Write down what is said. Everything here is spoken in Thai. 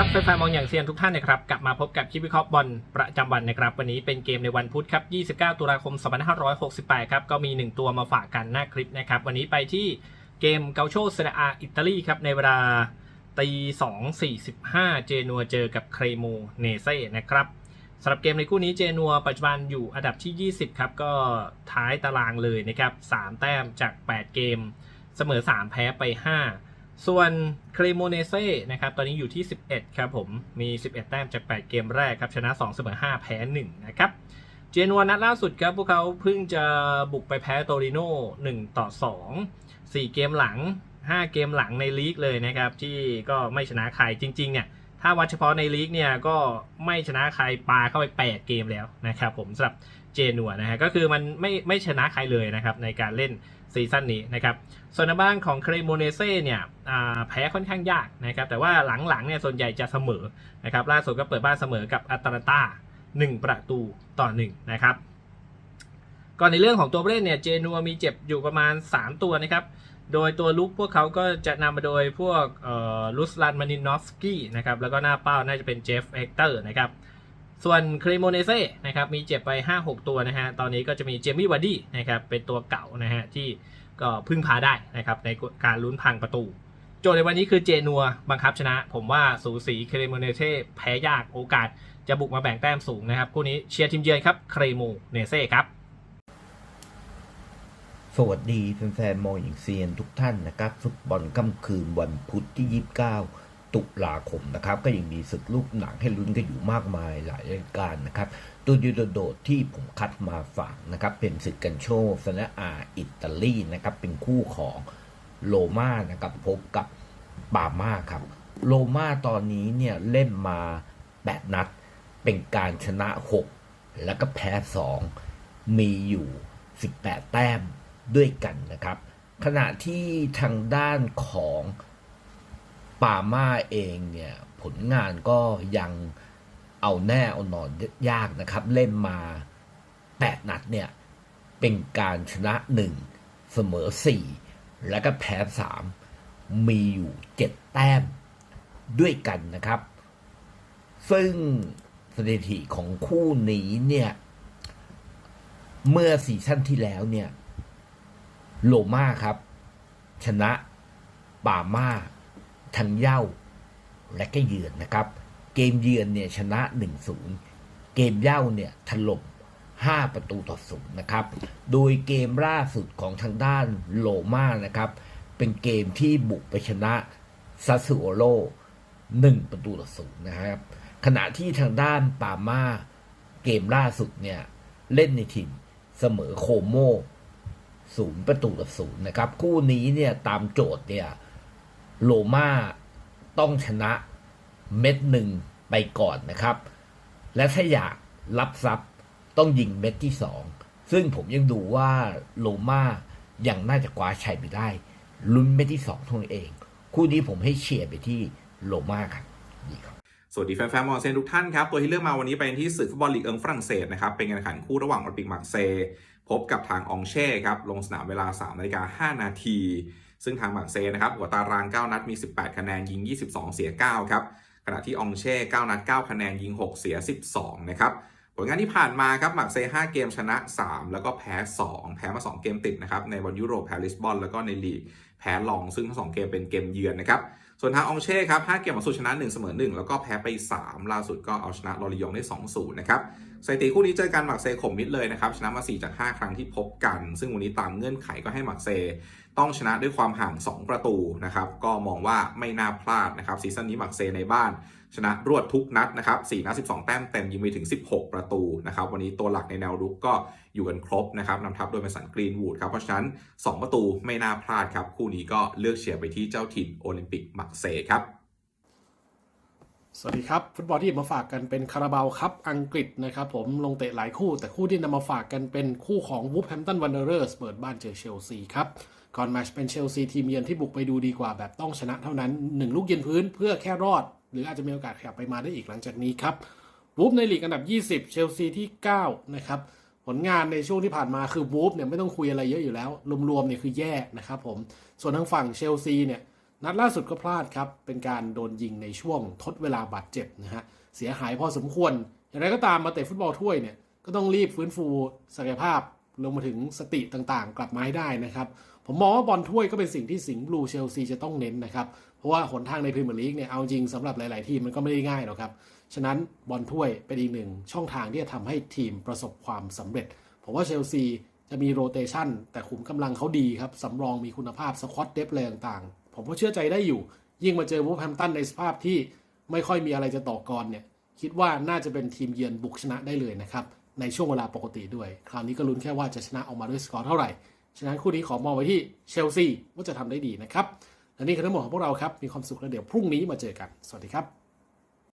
ครับแฟนๆมองอย่างเซียนทุกท่านนะครับกลับมาพบกับคลิปวิเคราะห์บอลประจำวันนะครับวันนี้เป็นเกมในวันพุธครับ 29 ตุลาคม 2568 ครับก็มี 1 ตัวมาฝากกันหน้าคลิปนะครับวันนี้ไปที่เกมเกาโชเซเรอาอิตาลีครับในเวลาตี2.45 เจนัวเจอกับเครโมเนเซ่นะครับสำหรับเกมในคู่นี้เจนัวปัจจุบันอยู่อันดับที่ 20 ครับก็ท้ายตารางเลยนะครับ 3 แต้มจาก 8 เกม เสมอ 3 แพ้ไป 5 ส่วนครโมเนเซ่นะครับตอนนี้อยู่ที่ 11 ครับผม มี 11 แต้มจาก 8 เกมแรกครับ ชนะ 2 เสมอ 5 แพ้ 1 นะครับเจนัวนัดล่าสุดครับ พวกเขาเพิ่งจะบุกไปแพ้โตริโน่1 ต่อ 2 4 เกมหลัง 5 เกมหลังในลีกเลยนะครับ ที่ก็ไม่ชนะใครจริง ๆ เนี่ย ถ้าวัดเฉพาะในลีกเนี่ยก็ไม่ชนะใครปาเข้าไป 8 เกมแล้วนะครับผมสำหรับเจนัวนะฮะก็คือมันไม่ไม่ชนะใครเลยนะครับในการเล่น ซีซั่นนี้นะครับ ส่วนในบ้านของเครโมเนเซ่เนี่ยแพ้ค่อนข้างยากนะครับ แต่ว่าหลังๆเนี่ยส่วนใหญ่จะเสมอนะครับ ล่าสุดก็เปิดบ้านเสมอกับอัตแลนตา1 ประตูต่อ 1 นะครับ ก่อนในเรื่องของตัวผู้เล่นเนี่ย เจนัวมีเจ็บอยู่ประมาณ 3 ตัวนะครับ โดยตัวลุกพวกเขาก็จะนำมาโดยพวกลุสลันมานินอฟสกี้นะครับ แล้วก็หน้าเป้าน่าจะเป็นเจฟเฮกเตอร์นะครับ ส่วนครีโมเนเซ่นะครับมีเจ็บไป 5-6 ตัวนะฮะ ตอนนี้ก็จะมีเจมี่วาร์ดี้นะครับเป็นตัวเก่านะฮะที่ก็พึ่งพาได้นะครับในการลุ้นพังประตู โจทย์ในวันนี้คือเจนัวบังคับชนะ ผมว่าสูสีครีโมเนเซ่แพ้ยากโอกาสจะบุกมาแบ่งแต้มสูงนะครับคู่นี้เชียร์ทีมเยือนครับครีโมเนเซ่ครับสวัสดีแฟนๆมองอย่างเซียนทุกท่านนะครับ ฟุตบอลค่ำคืนวันพุธที่ 29 ตุลาคมนะครับ ก็ยังมีศึกลูกหนังให้ลุ้นกันอยู่มากมายหลายรายการนะครับตัวยูโดโดดที่ผมคัดมาฝากนะครับ เป็นศึกกันโชซานาอาอิตาลีนะครับ เป็นคู่ของโลมานะครับพบกับปาม่าครับ โลมาตอนนี้เนี่ยเล่นมา 8 นัด เป็นการชนะ 6 แล้วก็แพ้ 2 มีอยู่ 18 แต้มด้วยกันนะครับ ขณะที่ทางด้านของ ปาม่าเองเนี่ยผลงานก็ยังเอาแน่เอานอนยากนะครับ เล่นมา 8 นัดเนี่ย เป็นการชนะ 1 เสมอ 4 แล้วก็แพ้ 3 มีอยู่ 7 แต้มด้วยกันนะครับ ซึ่งสถิติของคู่นี้เนี่ย เมื่อซีซั่นที่แล้วเนี่ย โลมาครับ ชนะปาม่า ทั้งเย่าและก็เยือนนะครับ เกมเยือนเนี่ยชนะ 1-0 เกมเย่าเนี่ยถล่ม5 ประตูต่อศูนย์นะครับ โดยเกมล่าสุดของทางด้านโลมานะครับ เป็นเกมที่บุกไปชนะซาสึโอโล1ประตูต่อศูนย์นะครับ ขณะที่ทางด้านปาม่าเกมล่าสุดเนี่ยเล่นในถิ่นเสมอโคโมศูนย์ประตูต่อศูนย์นะครับ คู่นี้เนี่ยตามโจทย์เนี่ย โลมาต้องชนะเม็ดหนึ่งไปก่อนนะครับ และถ้าอยากรับทรัพย์ต้องยิงเม็ดที่สองซึ่งผมยังดูว่าโลมายังน่าจะคว้าชัยไปได้ ลุ้นเม็ดที่สองท่านั้นเอง คู่นี้ผมให้เชียร์ไปที่โลมาครับนี่ครับสวัสดีแฟนๆมอเซนทุกท่านครับ ตัวที่เลือกมาวันนี้เป็นที่ศึกฟุตบอลลีกเอิงฝรั่งเศสนะครับ เป็นการแข่งขันคู่ระหว่างโอลิมปิกมาร์เซพบกับทางองเช่ครับ ลงสนามเวลา3นาฬิกา5นาที ซึ่งทางมาร์เซย์นะครับหัวตาราง 9 นัดมี 18 คะแนนยิง 22 เสีย 9 ครับขณะที่องเช่ 9 นัด 9 คะแนนยิง 6 เสีย 12 นะครับผลงานที่ผ่านมาครับมาร์เซย์5เกมชนะ 3 แล้วก็แพ้ 2 แพ้มา 2 เกมติดนะครับในบอลยุโรปแพ้ลิสบอนแล้วก็ในลีก แพ้ลองซึ่งทั้งสองเกมเป็นเกมเยือนนะครับ ส่วนทางองเช่ครับ5เกมหลังสุดชนะ1เสมอ1 แล้วก็แพ้ไป 3 ล่าสุดก็เอาชนะลอริยองได้ 2-0 นะครับสถิติคู่นี้เจอกันหมักเซข่มมิดเลยนะครับ ชนะมา 4 จาก 5 ครั้งที่พบกัน ซึ่งวันนี้ตามเงื่อนไขก็ให้หมักเซ ต้องชนะด้วยความห่าง 2 ประตูนะครับ ก็มองว่าไม่น่าพลาดนะครับซีซั่นนี้หมักเซในบ้าน ชนะรวดทุกนัดนะครับ4นัด 12 แต้มเต็มยิงไปถึง 16 ประตูนะครับ วันนี้ตัวหลักในแนวรุกก็อยู่กันครบนะครับนำทัพโดยเมสันกรีนวูดครับ เพราะฉะนั้น 2 ประตูไม่น่าพลาดครับ คู่นี้ก็เลือกเชียร์ไปที่เจ้าถิ่นโอลิมปิกมักเซครับ สวัสดีครับ ฟุตบอลที่มาฝากกันเป็นคาราบาวครับอังกฤษนะครับผมลงเตะหลายคู่แต่คู่ที่นำมาฝากกันเป็นคู่ของวูฟแฮมตันวันเดอร์สเปิดบ้านเจอเชลซีครับก่อนแมชเป็นเชลซีทีมเยือนที่บุกไปดูดีกว่าแบบต้องชนะเท่านั้น 1 ลูกเยืนพื้นเพื่อแค่รอด หรืออาจจะมีโอกาสขยับไปมาได้อีกหลังจากนี้ครับวูฟในลีกอันดับ 20 เชลซีที่ 9 นะครับผลงานในช่วงที่ผ่านมาคือวูฟเนี่ยไม่ต้องคุยอะไรเยอะอยู่แล้ว รวมๆเนี่ยคือแย่นะครับผม ส่วนทางฝั่งเชลซีเนี่ยนัดล่าสุดก็พลาดครับ เป็นการโดนยิงในช่วงทดเวลาบาดเจ็บนะฮะเสียหายพอสมควร อย่างไรก็ตามมาเตะฟุตบอลถ้วยเนี่ยก็ต้องรีบฟื้นฟูศักยภาพลงมาถึงสติต่างๆ กลับมาให้ได้นะครับ ผมมองว่าบอลถ้วยก็เป็นสิ่งที่สิงห์บลูเชลซีจะต้องเน้นนะครับ เพราะว่าหนทางในพรีเมียร์ลีกเนี่ยเอาจริงสำหรับหลาย ๆ ทีมมันก็ไม่ได้ง่ายหรอกครับ ฉะนั้นบอลถ้วยเป็นอีกหนึ่งช่องทางที่จะทำให้ทีมประสบความสำเร็จ ผมว่าเชลซีจะมีโรเตชันแต่ขุมกำลังเขาดีครับสำรองมีคุณภาพสควอตเดฟอะไรต่างๆ ผมก็เชื่อใจได้อยู่ ยิ่งมาเจอวูฟแฮมตันในสภาพที่ไม่ค่อยมีอะไรจะต่อกรเนี่ยคิดว่าน่าจะเป็นทีมเยือนบุกชนะได้เลยนะครับ ในช่วงเวลาปกติด้วย คราวนี้ก็ลุ้นแค่ว่าจะชนะออกมาด้วยสกอร์เท่าไหร่ ฉะนั้นคู่นี้ขอมองไว้ที่เชลซีว่าจะทำได้ดีนะครับ และนี่คือทั้งหมดของพวกเราครับ มีความสุขแล้วเดี๋ยวพรุ่งนี้มาเจอกัน สวัสดีครับ